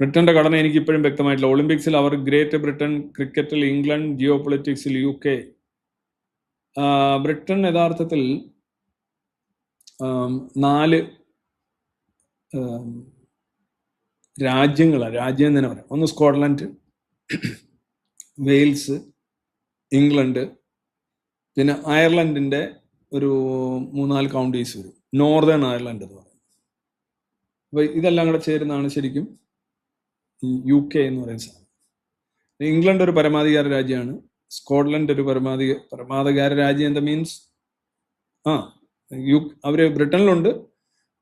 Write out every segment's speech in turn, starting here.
ബ്രിട്ടന്റെ ഘടന എനിക്ക് ഇപ്പോഴും വ്യക്തമായിട്ടില്ല. ഒളിമ്പിക്സിൽ അവർ ഗ്രേറ്റ് ബ്രിട്ടൻ ക്രിക്കറ്റിൽ ഇംഗ്ലണ്ട് ജിയോ പൊളിറ്റിക്സിൽ യു കെ ബ്രിട്ടൻ യഥാർത്ഥത്തിൽ നാല് രാജ്യങ്ങളാണ്. രാജ്യം തന്നെ പറയാം. ഒന്ന് സ്കോട്ട്ലൻഡ് വെയിൽസ് ഇംഗ്ലണ്ട് പിന്നെ അയർലൻഡിന്റെ ഒരു മൂന്നാൽ കൗണ്ടീസ് വരും. നോർത്തേൺ അയർലൻഡ് എന്ന് പറയും. അപ്പോൾ ഇതെല്ലാം കൂടെ ചേരുന്നതാണ് ശരിക്കും ഈ യു കെ എന്ന് പറയുന്ന സാധനം. ഇംഗ്ലണ്ട് ഒരു പരമാധികാര രാജ്യമാണ്. സ്കോട്ട്ലൻഡ് ഒരു പരമാധിക പരമാധികാര രാജ്യം എന്താ മീൻസ് ആ യു അവർ ബ്രിട്ടനിലുണ്ട്.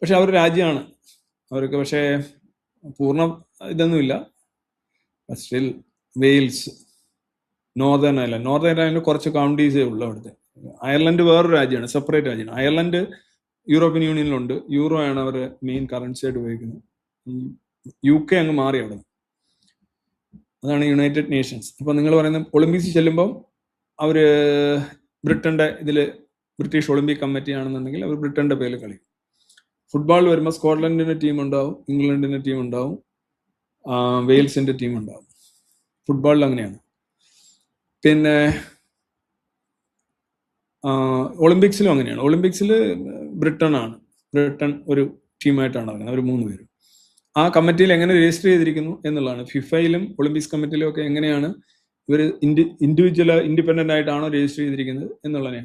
പക്ഷെ അവർ രാജ്യമാണ്. അവർക്ക് പക്ഷേ പൂർണ ഇതൊന്നുമില്ല. Still Wales Northern Ireland Northern Ireland കുറച്ച് കൗണ്ടീസേ ഉള്ളൂ അവിടുത്തെ. അയർലൻഡ് വേറൊരു രാജ്യമാണ് സെപ്പറേറ്റ് രാജ്യമാണ്. അയർലൻഡ് യൂറോപ്യൻ യൂണിയനിലുണ്ട് യൂറോ ആണ് അവർ മെയിൻ കറൻസി ആയിട്ട് ഉപയോഗിക്കുന്നത്. യു കെ അങ്ങ് മാറി അവിടെ. അതാണ് യുണൈറ്റഡ് നേഷൻസ് അപ്പോൾ നിങ്ങൾ പറയുന്ന ഒളിമ്പിക്സ് ചെല്ലുമ്പോൾ അവർ ബ്രിട്ടന്റെ ഇതിൽ ബ്രിട്ടീഷ് ഒളിമ്പിക് കമ്മിറ്റി ആണെന്നുണ്ടെങ്കിൽ അവർ ബ്രിട്ടന്റെ പേരിൽ കളിക്കും. ഫുട്ബോളിൽ വരുമ്പോൾ സ്കോട്ട്ലൻഡിന്റെ ടീം ഉണ്ടാവും ഇംഗ്ലണ്ടിന്റെ ടീം ഉണ്ടാവും വെയിൽസിന്റെ ടീം ഉണ്ടാവും. ഫുട്ബോളിൽ അങ്ങനെയാണ്. പിന്നെ ഒളിമ്പിക്സിലും അങ്ങനെയാണ്. ഒളിമ്പിക്സിൽ ബ്രിട്ടനാണ്. ബ്രിട്ടൻ ഒരു ടീമായിട്ടാണ് അവർ മൂന്ന് പേരും. ആ കമ്മിറ്റിയിൽ എങ്ങനെ രജിസ്റ്റർ ചെയ്തിരിക്കുന്നു എന്നുള്ളതാണ്. ഫിഫയിലും ഒളിമ്പിക്സ് കമ്മിറ്റിയിലും ഒക്കെ എങ്ങനെയാണ് ഇവർ ഇൻഡി ഇൻഡിവിജ്വൽ ഇൻഡിപെൻഡന്റ് ആയിട്ടാണോ രജിസ്റ്റർ ചെയ്തിരിക്കുന്നത് എന്നുള്ളതിനെ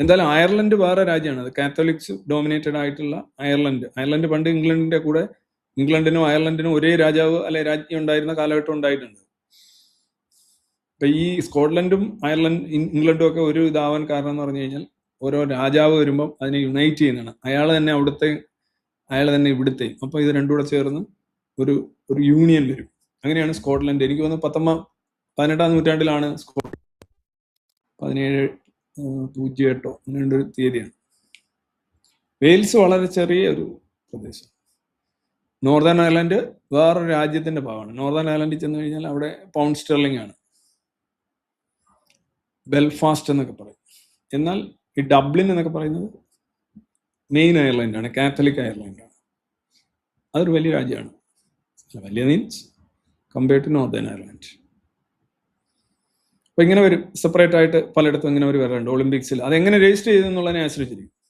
എന്തായാലും അയർലൻഡ് വേറെ രാജ്യമാണ്. അത് കാത്തലിക്സ് ഡോമിനേറ്റഡ് ആയിട്ടുള്ള അയർലൻഡ്. അയർലൻഡ് പണ്ട് ഇംഗ്ലണ്ടിന്റെ കൂടെ ഇംഗ്ലണ്ടിനും അയർലൻഡിനും ഒരേ രാജാവ് അല്ലെ രാജ്യം ഉണ്ടായിരുന്ന കാലഘട്ടം ഉണ്ടായിട്ടുണ്ട്. ഇപ്പൊ ഈ സ്കോട്ട്ലൻഡും അയർലൻഡ് ഇംഗ്ലണ്ടും ഒക്കെ ഒരു ഇതാവാൻ കാരണം എന്ന് പറഞ്ഞു കഴിഞ്ഞാൽ ഓരോ രാജാവ് വരുമ്പം അതിനെ യുണൈറ്റ് ചെയ്യുന്നതാണ്. അയാൾ തന്നെ അവിടുത്തെ അയാൾ തന്നെ ഇവിടുത്തെ. അപ്പൊ ഇത് രണ്ടും കൂടെ ചേർന്ന് ഒരു ഒരു യൂണിയൻ വരും. അങ്ങനെയാണ് സ്കോട്ട്ലൻഡ്. എനിക്ക് തോന്നുന്നു പത്തൊമ്പ പതിനെട്ടാം നൂറ്റാണ്ടിലാണ് സ്കോട്ട് പതിനേഴ് പൂജ്യം എട്ടോ അങ്ങനെ ഒരു തീയതിയാണ്. വെയിൽസ് വളരെ ചെറിയ ഒരു പ്രദേശം. നോർത്തേൺ അയർലൻഡ് വേറൊരു രാജ്യത്തിന്റെ ഭാഗമാണ്. നോർത്തേൺ അയർലൻഡിൽ ചെന്ന് കഴിഞ്ഞാൽ അവിടെ പൗണ്ട് സ്റ്റെർലിംഗ് ആണ്. ബെൽഫാസ്റ്റ് എന്നൊക്കെ പറയും. എന്നാൽ ഈ ഡബ്ലിൻ എന്നൊക്കെ പറയുന്നത് മെയിൻ അയർലൻഡ് ആണ് കാത്തലിക് അയർലൻഡ് ആണ്. അതൊരു വലിയ രാജ്യമാണ്. വലിയ means compare to Northern Ireland അപ്പൊ ഇങ്ങനെ ഒരു സെപ്പറേറ്റ് ആയിട്ട് പലയിടത്തും ഇങ്ങനെ ഒരു വരാറുണ്ട്. ഒളിമ്പിക്സിൽ അതെങ്ങനെ രജിസ്റ്റർ ചെയ്തെന്നുള്ളതിനെ ആശ്രയിച്ചിരിക്കും.